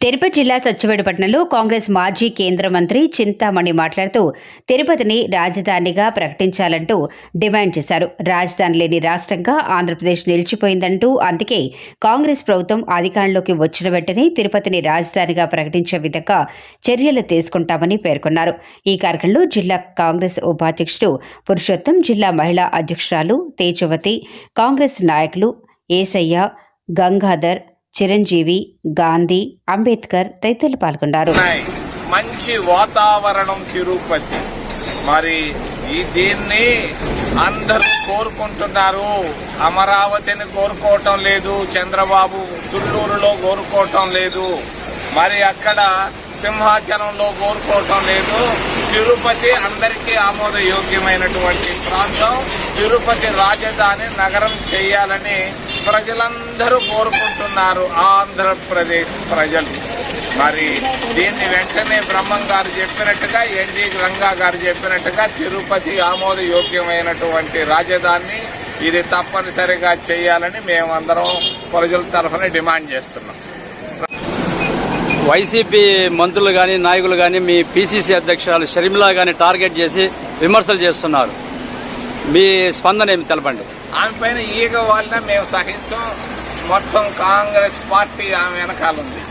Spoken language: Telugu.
తిరుపతి జిల్లా సచ్చివేడుపట్నంలో కాంగ్రెస్ మాజీ కేంద్ర మంత్రి చింతామణి మాట్లాడుతూ తిరుపతిని రాజధానిగా ప్రకటించాలంటూ డిమాండ్ చేశారు. రాజధాని లేని రాష్ట్రంగా ఆంధ్రప్రదేశ్ నిలిచిపోయిందంటూ అందుకే కాంగ్రెస్ ప్రభుత్వం అధికారంలోకి వచ్చిన వెంటనే తిరుపతిని రాజధానిగా ప్రకటించే విధంగా చర్యలు తీసుకుంటామని పేర్కొన్నారు. ఈ కార్యక్రమంలో జిల్లా కాంగ్రెస్ ఉపాధ్యక్షుడు పురుషోత్తం జిల్లా మహిళా అధ్యక్షురాలు తేజవతి కాంగ్రెస్ నాయకులు ఏసయ్య గంగాధర్ చిరంజీవి గాంధీ అంబేద్కర్ తదితరులు పాల్గొన్నారు. మంచి వాతావరణం తిరుపతి. మరి ఈ దీన్ని అందరూ కోరుకుంటున్నారు. అమరావతిని కోరుకోవటం లేదు. చంద్రబాబు తుళ్ళూరులో కోరుకోవటం లేదు. మరి అక్కడ సింహాచలంలో కోరుకోవటం లేదు. తిరుపతి అందరికీ ఆమోదయోగ్యమైనటువంటి ప్రాంతం. తిరుపతి రాజధాని నగరం చేయాలని ప్రజలందరూ కోరుకుంటున్నారు ఆంధ్రప్రదేశ్ ప్రజలు. మరి దీన్ని వెంటనే బ్రహ్మం గారు చెప్పినట్టుగా ఎన్జీ రంగా గారు చెప్పినట్టుగా తిరుపతి ఆమోదయోగ్యమైనటువంటి రాజధాని ఇది తప్పనిసరిగా చేయాలని మేమందరం ప్రజల తరఫున డిమాండ్ చేస్తున్నాం. వైసీపీ మంత్రులు కానీ నాయకులు కానీ మీ పిసిసి అధ్యక్షురాలు షర్మిలా కానీ టార్గెట్ చేసి విమర్శలు చేస్తున్నారు. మీ స్పందన ఏమి తెలపండి? ఆమె పైన ఈగ వాళ్ళ మేము సహించం. మొత్తం కాంగ్రెస్ పార్టీ ఆమె వెనకాల ఉంది.